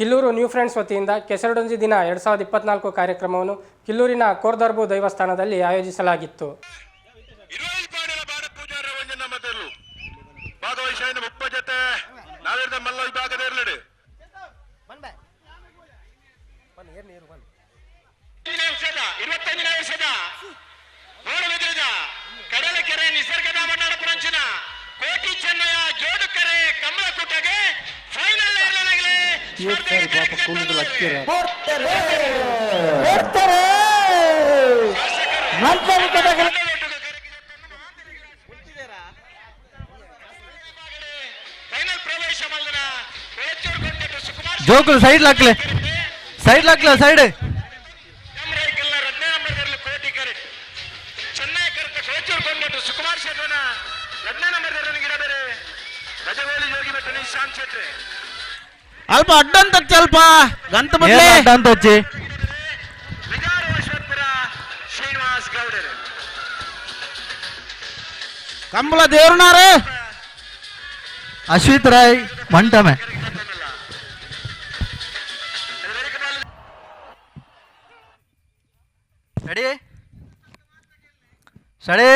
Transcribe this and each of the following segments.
Killur new friends ವತಿಯಿಂದ ಕೆಸರಡೊಂಜಿ ದಿನ ಎರಡ್ ಸಾವಿರದ ಇಪ್ಪತ್ನಾಲ್ಕು ಕಾರ್ಯಕ್ರಮವನ್ನು ಕಿಲ್ಲೂರಿನ ಕೋರ್ದರ್ಬು ದೈವಸ್ಥಾನದಲ್ಲಿ ಆಯೋಜಿಸಲಾಗಿತ್ತು. ಕಡಲಕೆರೆ ಪುರಂಚಿನ ಕೋಟಿ ಚೆನ್ನಯ ಜೋಡುಕರೆ ಕಮಲಕುಟಗೆ ಫೈನಲ್ ಏರ್ಲನಾಗಲಿ ಫೈನಲ್ ಪ್ರವೇಶ ಮಾಡಿದ ಬೆಳಚೂರು ಕೊಂಡಟ್ಟು ಸುಕುಮಾರ್ ಜೋಕುಲು ಸೈಡ್ ಲಾಕ್ಲೆ ಸೈಡ್ ಲಾಕ್ಲೆ ಸೈಡ್ అల్ప అడ్డంత వచ్చి అల్ప గంత అడ్డంత వచ్చి కంబల దేవున్నారు అశ్విత్ రాయ్ మంటమే రెడీ సరే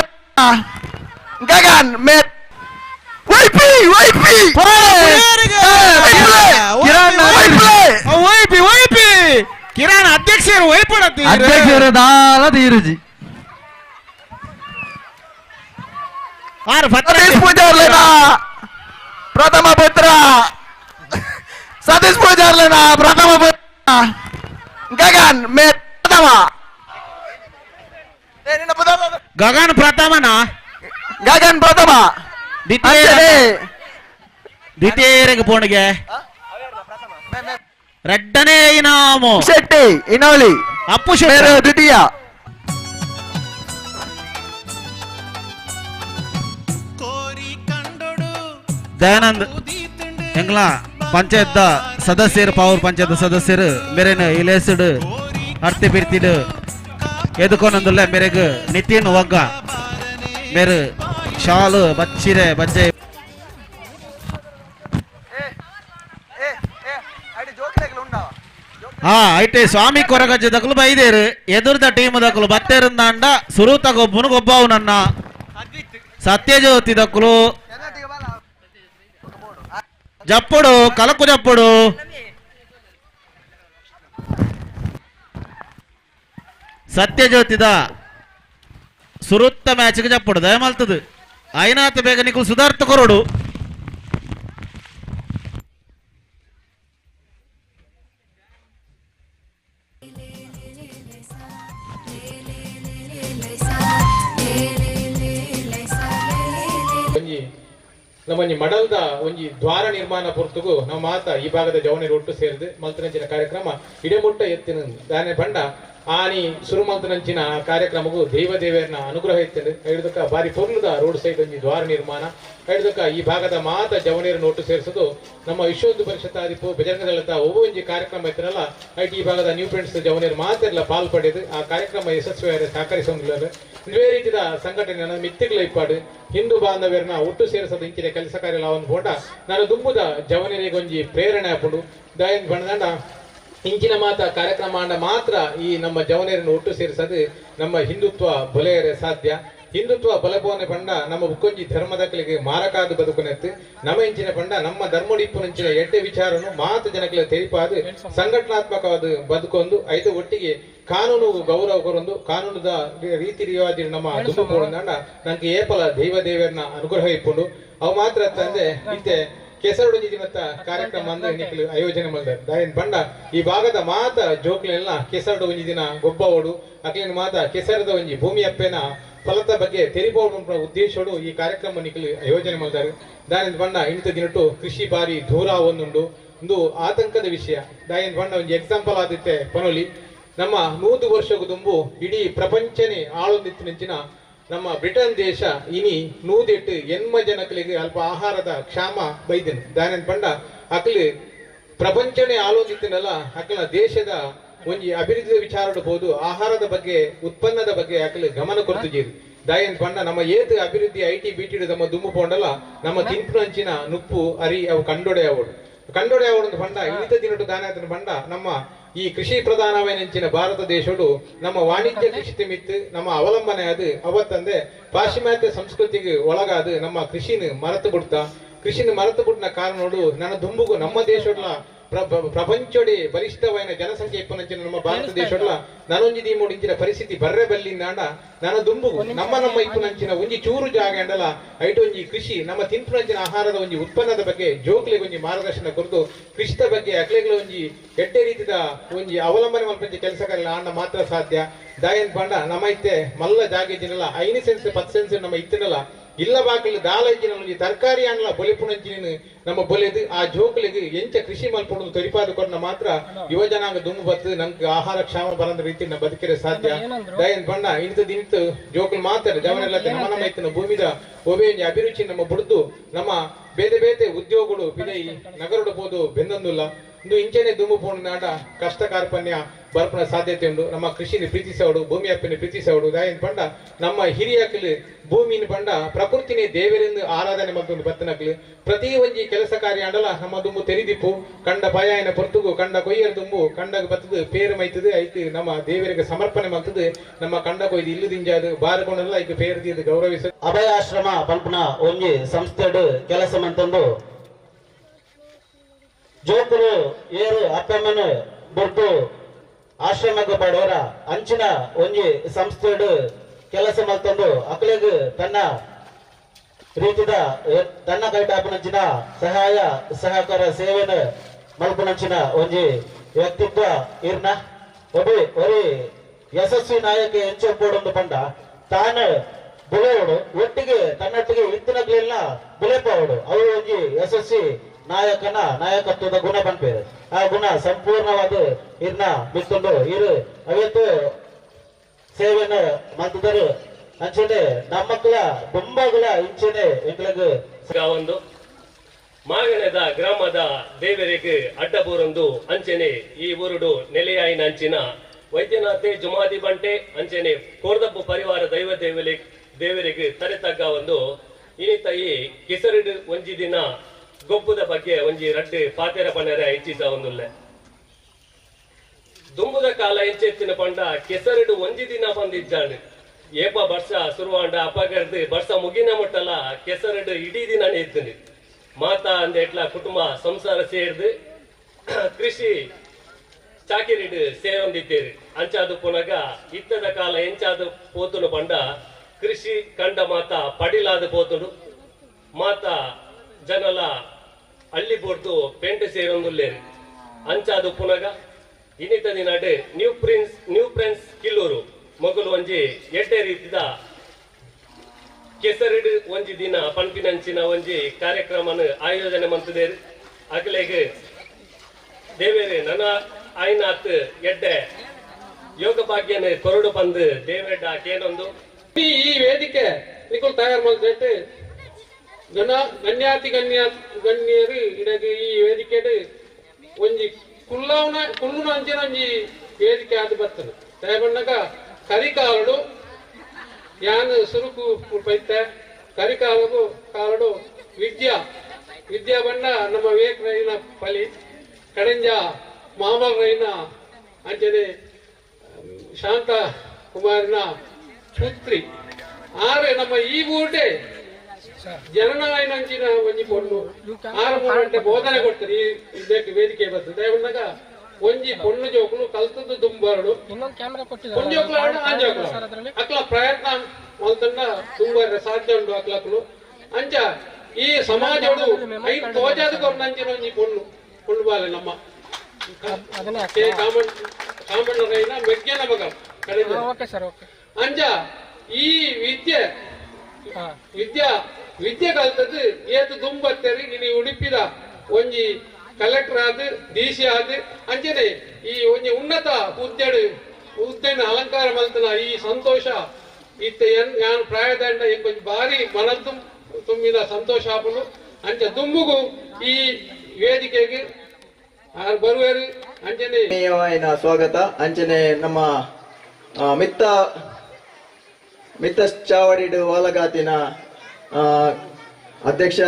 జగన్ వైపీ వైపీ. వైపీ వైపీ. కిరణ్ అధ్యక్షుడు వైపడద్దు అధ్యక్షుడు దాల ధీరుజీ. వారు సతీష్ పూజారులేనా? ప్రథమ పుత్ర. సతీష్ పూజారులేనా? ప్రథమ పుత్ర. గగన్ మే ప్రథమ. గగన్ ప్రథమనా? ಗಗನ್ ಪ್ರಥಮನ ಗಗನ್ ಪ್ರಥಮ ದ್ವಿತೀಯ ಅಂಜಲಿ. ದ್ವಿತೀಯರಿಗೆ ಪೋಣಿಗೆ ರೆಡ್ಡನೇ ಇನಾಮು ಶೆಟ್ಟಿ ಇನೋಲಿ ಅಪ್ಪು ಮೇರು ಶೆಟ್ಟಿ ದ್ವಿತೀಯ ದಯಾನಂದ್ ಎಂಗ್ಲ ಪಂಚಾಯತ್ ಸದಸ್ಯರು ಪಾವೂರ್ ಪಂಚಾಯತ್ ಸದಸ್ಯರು ಮೇರೇನು ಇಲೇಸುಡು ಅರ್ತಿ ಬಿರ್ತಿಡು ಎದುಕೊನೊಂದುಲ್ಲ ಮೇರೆಗ್ ನಿತಿನ್ ಒಗ್ಗ ಮೇರು ಶಾಲು, ಬಚ್ಚಿರೆ, ಬಜ್ಜೆ. ಹಾ, ಐಟೆ ಸ್ವಾಮಿ ಕೊರಗಜ್ಜಿ ದಕ್ಕಲು ಬೈದೇರು. ಎದುರ್ದ ಟೀಮ್ ದಕ್ಕಲು ಬತ್ತೇರಿಂದಾಂಡ ಸುರು ತಗೊಬ್ಬನು ಗೊಬ್ಬವು ನನ್ನ ಸತ್ಯಜ್ಯೋತಿ ದಕ್ಕಲು ಜಪ್ಪುಡು, ಕಲಕು ಜಪ್ಪುಡು. ಸತ್ಯಜ್ಯೋತಿದ ಸುರುತ್ತ ಮ್ಯಾಚ್ಗೆ ಜಪ್ಪುಡು ಬೇಗ ನಿಖಲ್ ಸುಧಾರ್ಥ ಕೊರಡು. ಒಂಜಿ ಮಡಲದ ಒಂಜಿ ದ್ವಾರ ನಿರ್ಮಾಣ ಪೊರ್ತುಗು ನಮ್ಮ ಮಾತ ಈ ಭಾಗದ ಜವನಿರು ಒಟ್ಟು ಸೇರಿದೆ. ಮಲ್ತನಂಚಿನ ಕಾರ್ಯಕ್ರಮ, ಇಡಮುಟ್ಟ ಎತ್ತಿನ ದಾನೆ ಬಂಡ ಆನಿ ಸುರು ನಂಚಿನ ಕಾರ್ಯಕ್ರಮಗೂ ದೇವ ದೇವರನ ಅನುಗ್ರಹ ಇತ್ತು ಹೇಳಿದಕ್ಕ ಬಾರಿ ಪೊರ್ಲದ ರೋಡ್ ಸೈಡ್ ಒಂದು ದ್ವಾರ ನಿರ್ಮಾಣ. ಹೇಳಿದಕ್ಕ ಈ ಭಾಗದ ಮಾತ ಜವನೀರ್ ಒಟ್ಟು ಸೇರಿಸೋದು. ನಮ್ಮ ವಿಶ್ವಹಿಂದೂ ಪರಿಷತ್ ಆದಿಪು ಬಜರಂಗ ದಳದ ಒಬ್ಬ ಒಂಜಿ ಕಾರ್ಯಕ್ರಮ ಇತ್ತರಲ್ಲ, ಐಟಿ ಭಾಗದ ನ್ಯೂ ಫ್ರೆಂಡ್ಸ್ ಜವನೀರ್ ಮಾತ್ರ ಪಾಲ್ ಆ ಕಾರ್ಯಕ್ರಮ ಯಶಸ್ವಿಯಾಗಿ ಸಹಕರಿಸೋದಿಲ್ಲ ಇದೇ ರೀತಿಯ ಸಂಘಟನೆ ಮಿತ್ತಿಗಳ ಇಪ್ಪಾಡು. ಹಿಂದೂ ಬಾಂಧವ್ಯರನ್ನ ಒಟ್ಟು ಸೇರಿಸೋದು ಇಂಚಿನ ಕೆಲಸ ಕಾರ್ಯ ಒಂದು ಫೋಟ ನಾನು ದುಂಬುದ ಜವನಿರಿಗೊಂಜಿ ಪ್ರೇರಣೆ ಹಾಕೊಂಡು ದಯನ್ ಬಣ್ಣದಂಡ ಇಂಚಿನ ಮಾತ ಕಾರ್ಯಕ್ರಮ ಅಂಡ ಮಾತ್ರ ಈ ನಮ್ಮ ಜವನೇರನ್ನು ಒಟ್ಟು ಸೇರಿಸದು ನಮ್ಮ ಹಿಂದುತ್ವ ಬೊಲೆಯರೆ ಸಾಧ್ಯ. ಹಿಂದುತ್ವ ಬಲಪೋನೆ ಪಂಡ ನಮ್ಮ ಉಕ್ಕೊಂಜಿ ಧರ್ಮದಕ್ಕಲಿಗೆ ಮಾರಕಾದ ಬದುಕುನೆತ್ತು ನಮ್ಮ ಇಂಚಿನ ಪಂಡ ನಮ್ಮ ಧರ್ಮಡಿಪ್ಪುನಂಚಿನ ಎಡ್ಡೆ ವಿಚಾರನು ಮಾತು ಜನಗಳ ತೆರಿಪಾದು ಸಂಘಟನಾತ್ಮಕವಾದ ಬದುಕೊಂದು. ಐದು ಒಟ್ಟಿಗೆ ಕಾನೂನು ಗೌರವ ಕೊರೊಂದು ಕಾನೂನುದ ರೀತಿ ರಿವಾಜಿ ನಮ್ಮ ದುಂಬು ನಂಗೆ ಏಪಲ ದೈವ ದೇವರನ್ನ ಅನುಗ್ರಹ ಇಪ್ಪುಂಡು. ಅವು ಮಾತ್ರ ತಂದೆ ಇತ್ತೆ ಕೆಸರಡು ದಿನತ್ತ ಕಾರ್ಯಕ್ರಮ ನಿಖಿಲ್ ಆಯೋಜನೆ ಮಾಡಿದ್ದಾರೆ ದಾಯನ್ ಬಂಡ ಈ ಭಾಗದ ಮಾತ ಜೋಕ್ಲೆಲ್ಲ ಕೆಸರಡು ಒಂಜಿ ದಿನ ಗೊಬ್ಬವಡು ಅಕ್ಲಿನ ಮಾತ ಕೆಸರದ ಒಂಜಿ ಭೂಮಿ ಅಪ್ಪೇನ ಫಲದ ಬಗ್ಗೆ ತೆರಿಬೋಡು ಉದ್ದೇಶಡು ಈ ಕಾರ್ಯಕ್ರಮ ನಿಖಿಲ್ ಆಯೋಜನೆ ಮಾಡಿದ್ದಾರೆ ದಾಯನ್ ಬಂಡ ಇಂತ ದಿನಟ್ಟು ಕೃಷಿ ಬಾರಿ ದೂರ ಒಂದುಂಡು ಒಂದು ಆತಂಕದ ವಿಷಯ. ದಾಯನ್ ಬಂಡ ಒಂದು ಎಕ್ಸಾಂಪಲ್ ಆದಿತ್ತೆ ಪನೋಲಿ. ನಮ್ಮ ನೂರು ವರ್ಷಕ್ಕೂ ತುಂಬು ಇಡೀ ಪ್ರಪಂಚನೇ ಆಳೊಂದಿತ್ತಿನಂಚಿನ ನಮ್ಮ ಬ್ರಿಟನ್ ದೇಶ ಇನಿ ನೂದೆಟ್ಟು ಎನ್ಮ ಜನಕಲಿಗೆ ಅಲ್ಪ ಆಹಾರದ ಕ್ಷಾಮ ಬೈದಿನ. ದಾನನ್ ಪಂಡ ಅಕ್ಲಿ ಪ್ರಪಂಚನೇ ಆಲೋಚಿತನಲ್ಲ ಅಕ್ಲ ದೇಶದ ಒಂಜಿ ಅಭಿವೃದ್ಧಿ ವಿಚಾರಡು ಬೋದು ಆಹಾರದ ಬಗ್ಗೆ ಉತ್ಪನ್ನದ ಬಗ್ಗೆ ಅಕ್ಲಿ ಗಮನ ಕೊಡ್ತಿದ್ದೀರಿ ದಾಯನ್ ಪಂಡ ನಮ್ಮ ಏತ್ ಅಭಿವೃದ್ಧಿ ಐ ಟಿ ಬಿಟಿ ನಮ್ಮ ದುಮ್ಮು ಪೋಂಡಲ್ಲ ನಮ್ಮ ತಿಂಪುನಂಚಿನ ನುಪ್ಪು ಅರಿ ಅವು ಕಂಡೊಡೆ ಕಂಡೊಡೆಯವಳು ಕಂಡೊಡೆ ಪಂಡ ಇಳಿತ ದಿನಟು ದಾನ ಪಂಡ ನಮ್ಮ ಈ ಕೃಷಿ ಪ್ರಧಾನವೆನಂಚಿನ ಭಾರತ ದೇಶಡು ನಮ್ಮ ವಾಣಿಜ್ಯ ಕೃಷಿ ತಿಮಿತ್ ನಮ್ಮ ಅವಲಂಬನೆ ಅದು. ಅವತ್ತಂದೆ ಪಾಶ್ಚಿಮಾತ್ಯ ಸಂಸ್ಕೃತಿಗೆ ಒಳಗಾದ ನಮ್ಮ ಕೃಷಿನ ಮರೆತು ಬಿಡ್ತಾ ಕೃಷಿನ ಮರೆತು ಬಿಟ್ಟಿನ ಕಾರಣೋಡು ನನ್ನ ದುಂಬುಗು ನಮ್ಮ ದೇಶಡ್ಲ ಪ್ರಪಂಚಡಿ ಬಲಿಷ್ಠವಾದ ಜನಸಂಖ್ಯೆ ಇಪ್ಪನಂಚಿನ ನಮ್ಮ ಭಾರತ ದೇಶಡ್ಲ ನಾನೊಂಜಿ ದೀಮೋಡಿಂಚಿನ ಪರಿಸ್ಥಿತಿ ಬರ್ರೆ ಬಲ್ಲಿಂದಾಂಡ ನನ್ನ ದುಂಬು. ನಮ್ಮ ನಮ್ಮ ಇಪ್ಪನಂಚಿನ ಒಂಜಿ ಚೂರು ಜಾಗ ಅಂಡಲ. ಐಟೊಂಜಿ ಕೃಷಿ. ನಮ್ಮ ತಿಂಪುನಂಚಿನ ಆಹಾರದ ಒಂಜಿ ಉತ್ಪನ್ನದ ಬಗ್ಗೆ ಜೋಕ್ಲೆಗೆ ಒಂಜಿ ಮಾರ್ಗದರ್ಶನ ಕೊರತು ಕೃಷಿದ ಬಗ್ಗೆ ಅಕ್ಲೆಗಳ ಒಂಜಿ ಎಡ್ಡೆ ರೀತಿದ ಒಂಜಿ ಅವಲಂಬನೆ ಮಲ್ಪಂಚ ಕೆಲಸಗಳ ಆಂಡ ಮಾತ್ರ ಸಾಧ್ಯ. ದಾಯನ್ ಪಾಂಡ ನಮ್ಮ ಇತ್ತೆ ಮಲ್ಲ ಜಾಗ ಇದ್ದಿನಲ್ಲ ಐನಿ ಸೆನ್ಸ್ ಪತ್ತು ಸೆನ್ಸ್ ನಮ್ಮ ಇತ್ತಿನಲ್ಲ ಇಲ್ಲ ಬಾಕಲ್ ಒಂಜಿ ತರಕಾರಿ ಅನ್ಲ ಬೊಲಿಪುಣಂಚಿನ ನಮ್ಮ ಬೊಲೆದು ಆ ಜೋಕುಲಿಗೆ ಎಂಚ ಕೃಷಿ ಮಲ್ಪಡ ತೊರಿಪಾದ ಕೊರ್ನ ಮಾತ್ರ ಯುವ ಜನಾಂಗ ದುಮ್ಮು ಬತ್ತು ನಂಗೆ ಆಹಾರ ಕ್ಷಾಮ ಬರಂದ ರೀತಿ ನ ಬದುಕಿರ ಸಾಧ್ಯ. ದಯನ್ ಬಣ್ಣ ಇಂತ ದಿನಿತ ಜೋಕುಲು ಮಾತ್ರ ಜವನೆಲ್ಲ ನಮ್ಮ ನಮ್ಮ ಇತ್ತಿನ ಭೂಮಿದ ಒಬ್ಬೆ ಅಭಿರುಚಿ ನಮ್ಮ ಬುಡ್ದು ನಮ್ಮ ಬೇದೆ ಬೇತೆ ಉದ್ಯೋಗಗಳು ಬಿದೈ ನಗರಡು ಬೋದು ಬೆಂದೊಂದುಲ್ಲ. ಇಂದು ಇಂಚನೆ ದುಮ್ಮು ಪೋಣ ನಾಡ ಕಷ್ಟ ಕಾರ್ಪಣ್ಯ ಬರ್ಪಣ ಸಾಧ್ಯತೆ ಉಂಡು ನಮ್ಮ ಕೃಷಿನ ಪ್ರೀತಿಸೋಡು ಭೂಮಿ ಅಪ್ಪಿನ ಪ್ರೀತಿಸೋಡು, ದಾಯಿನ ಪಂಡ, ನಮ್ಮ ಹಿರಿಯಕಲಿ ಭೂಮಿನ ಪಂಡ, ಪ್ರಕೃತಿನೇ ದೇವರಿಂದ ಆರಾಧನೆ ಮತ್ತೊಂದು ಬತ್ತನಕ್ಲಿ. ಪ್ರತಿ ಒಂಜಿ ಕೆಲಸ ಕಾರ್ಯ ಅಂಡಲ, ನಮ್ಮ ದುಂಬು ತೆರಿದಿಪ್ಪು. ಕಂಡ ಪಯಾಯನ ಪೊರ್ತುಗು, ಕಂಡ ಕೊಯ್ಯರ ದುಂಬು ಕಂಡಗ ಬತ್ತದು, ಪೇರು ಮೈತದು ಐತಿ ನಮ್ಮ ದೇವರಿಗೆ ಸಮರ್ಪಣೆ ಮಾಡ್ತದೆ. ನಮ್ಮ ಕಂಡ ಕೊಯ್ದು ಇಲ್ಲು ದಿಂಜಾದು ಬಾರಕೊಂಡೆಲ್ಲ ಐದು ಪೇರು ತೀರ್ದು ಗೌರವಿಸ. ಅಭಯಾಶ್ರಮ ಪಲ್ಪನ ಒಂಜಿ ಸಂಸ್ಥೆಡು ಕೆಲಸ ಮಂತಂದು ಜೋಕುಲು ಏರು ಅಪ್ಪಮ್ಮನ ಬುರ್ದು ಆಶ್ರಮಕ್ಕೆ ಬಡವರ ಅಂಚಿನ ಒಂಜಿ ಸಂಸ್ಥೆಡು ಕೆಲಸ ಮಲ್ತಂದು ಅಕ್ಲೆಗ್ ತನ್ನ ರೀತಿದ ತನ್ನ ಕೈಟಾಪನಂಚಿನ ಸಹಾಯ, ಸಹಕಾರ, ಸೇವೆನ ಮಲ್ಪನಂಚಿನ ಒಂಜಿ ವ್ಯಕ್ತಿತ್ವ ಇರ್ನ. ಒಬ್ಬಿ ಒರಿ ಯಶಸ್ವಿ ನಾಯಕ ಎಂಚೊಪ್ಪೋಡೊಂದು ಪಂಡ. ತಾನು ಬುಲೆವಡು ಒಟ್ಟಿಗೆ ತನ್ನೊಟ್ಟಿಗೆ ಇತ್ತಿನಗ್ಲೆಲ್ಲ ಬುಲೆಪವಡು ಅವರು ಒಂಜಿ ಯಶಸ್ವಿ ನಾಯಕನ ನಾಯಕತ್ವದ ಗುಣ ಬಂದಿದೆ ಆ ಗುಣ ಸಂಪೂರ್ಣವಾದ ಇರ್ನ ಮಿತ್ತುಂಡು ಇರು. ಅವತ್ತು ಸೇವೆನ ಮಾಡಿದರು ಅಂಚನೆ ನಮ್ಮಕ್ಲ ಬೊಂಬಗಳ ಇಂಚನೆ ಎಂಗ್ಲಗ್. ಒಂದು ಮಾಗಣದ ಗ್ರಾಮದ ದೇವರಿಗೆ ಅಡ್ಡಬೂರೊಂದು ಅಂಚನೆ ಈ ಊರುಡು ನೆಲೆಯಾಯಿನ ಅಂಚಿನ ವೈದ್ಯನಾಥೆ ಜುಮಾದಿ ಬಂಟೆ ಅಂಚನೆ ಕೋರ್ದಪ್ಪು ಪರಿವಾರ ದೈವ ದೇವಲಿ ದೇವರಿಗೆ ತಲೆತಗ್ಗ ಒಂದು. ಇನಿತ ತಾಯಿ ಕೆಸರಿಡು ಒಂಜಿ ದಿನ ಗೊಬ್ಬುದ ಬಗ್ಗೆ ಒಂಜಿ ರಡ್ಡು ಪಾತೆರ ಪಣರ ಹೆಚ್ಚಿಸ ಒಂದುಲ್ಲೆ. ದುಂಬುದ ಕಾಲ ಎಂಚೆತ್ತಿನ ಪಂಡ ಕೆಸರಿಡು ಒಂಜಿ ದಿನ ಬಂದಿದ್ದಾನೆ ಏಪ ವರ್ಷ ಸುರುವಾಂಡ ಅಪಗರ್ದು, ಬರ್ಷ ಮುಗಿನ ಮುಟ್ಟಲ ಕೆಸರಿಡು ಇಡೀ ದಿನ ಇದ್ದೀನಿ ಮಾತಾ ಅಂದೆಟ್ಲ ಕುಟುಂಬ ಸಂಸಾರ ಸೇರ್ದು, ಕೃಷಿ ಚಾಕಿರಿಡು ಸೇರೊಂದಿದ್ದೀರಿ. ಅಂಚಾದು ಪುನಗ ಇತ್ತದ ಕಾಲ ಎಂಚಾದು ಪೋತುನು ಪಂಡ ಕೃಷಿ ಕಂಡ ಮಾತಾ ಪಡಿಲಾದ ಪೋತುಡು ಮಾತ ಜನಲ ಹಳ್ಳಿ ಬೋರ್ದು ಪೆಂಟ್ ಸೇರೊಂದುಲ್ಲೆ ಅಂಚಾದು ಪುನಗ ಇನಿತ ದಿನಡೆ ನ್ಯೂ ಪ್ರಿನ್ಸ್ ನ್ಯೂ ಪ್ರಿನ್ಸ್ ಕಿಲ್ಲೂರು ಮೊಗಲು ಒಂಜಿ ಎಡ್ಡೆ ರೀತಿದ ಕೆಸರಿಡು ಒಂಜಿ ದಿನ ಪಂಪಿನಂಚಿನ ಒಂಜಿ ಕಾರ್ಯಕ್ರಮನ ಆಯೋಜನೆ ಮಂತದೇರು. ಅಗಲೆಗ್ ದೇವೇರೆ ನನ್ನ ಆಯ್ನಾತ್ ಎಡ್ಡೆ. ಯೋಗ ಭಾಗ್ಯನ ಕೊರಡು ಬಂದು ದೇವೆಡ್ಡ ಕೇನೊಂದು. ಈ ವೇದಿಕೆ ನಿಕುಲ್ ತಯಾರು ಮಾಡ್ತೈತೆ ಗಣ ಗಣ್ಯಾತಿ ಗಣ್ಯ ಗಣ್ಯರು ಇಡಗೆ ಈ ವೇದಿಕೆಡೆ ಒಂಜಿ ಕುಲ್ಲವನ, ಕುಲ್ಲುನ ಅಂಚಿನ ಒಂಜಿ ವೇದಿಕೆ ಆದ ಬರ್ತದೆ. ತಯಬಣ್ಣಗ ಕರಿಕಾಲಡು ಯಾನ ಸುರುಕು ಪೈತ ಕರಿಕಾಲು ಕಾಲಡು ವಿದ್ಯಾ ವಿದ್ಯಾ ಬಣ್ಣ ನಮ್ಮ ವಿವೇಕ್ ರೈನ ಫಲಿ ಕಡೆಂಜ ಮಾಮಲ್ ರೈನ ಅಂಚನೆ, ಶಾಂತ ಕುಮಾರಿನ ಪುತ್ರಿ ಆದ್ರೆ ನಮ್ಮ ಈ ಊಟೆ ಜನನಾಯನಂಚಿನ ಒಂಜಿ ಪೊಣ್ಣು ಆರು ಗಂಟೆ ಬೋಧನೆ ಕೊಡ್ತಾರೆ. ಈ ಇದಕ್ಕೆ ವೇದಿಕೆ ಬರ್ತದೆ ಉಂಡಾಗ ಒಂಜಿ ಪೊಣ್ಣು ಜೋಕುಲು ಕಲ್ತದ್ದು ದುಂಬರಡು. ಒಂಜೋಕ್ಲ ಆಡು ಆಂಜೋಕ್ಲ ಅಕ್ಲ ಪ್ರಯತ್ನ ಮಲ್ತಂಡ ತುಂಬಾರೆ ಸಾಧ್ಯ ಉಂಡು ಅಕ್ಲಕ್ಲು ಅಂಚ ಈ ಸಮಾಜಡು ಐದು ತೋಜಾದ ಕೊರ್ನಂಚಿನ ಒಂಜಿ ಪೊಣ್ಣು. ಪೊಣ್ಣು ಬಾಲೆ ನಮ್ಮ. ಅದನ್ನೇ ಕೆ ಕಾಮನ್ ಕಾಮಣ್ಣರೈನ ಮೆಗ್ಗೆನ ಮಗ. ಓಕೆ ಅಂಚ ಈ ವಿದ್ಯೆ ವಿದ್ಯಾ ವಿದ್ಯೆ ಕಲ್ತದ್ದು ಏತು ದುಂಬತ್ತರಿ ಇನಿ ಉಡುಪಿದ ಒಂಜಿ ಕಲೆಕ್ಟರ್ ಆದ್ ಡಿ ಸಿ ಆದ್ ಅಂಚನೆ ಈ ಒಂಜಿ ಉನ್ನತ ಹುದ್ದೆಡು ಹುದ್ದೆನ ಅಲಂಕಾರ ಮಲ್ತನ ಈ ಸಂತೋಷ, ಇತ್ತ ಎನ್ ಯಾನ್ ಪ್ರಾಯದಂಡ ಬಾರಿ ಮನದ್ದು ತುಂಬಿದ ಸಂತೋಷ ಆಪಲು ಅಂಚ ದುಂಬುಗು ಈ ವೇದಿಕೆಗೆ ಬರುವರು? ಅಂಚನೆ ಸ್ವಾಗತ. ಅಂಚನೆ ನಮ್ಮ ಮಿತ್ತ ಮಿತ್ತ ಚಾವಡಿಡು ವಾಲಗಾತಿನ ಅಧ್ಯಕ್ಷ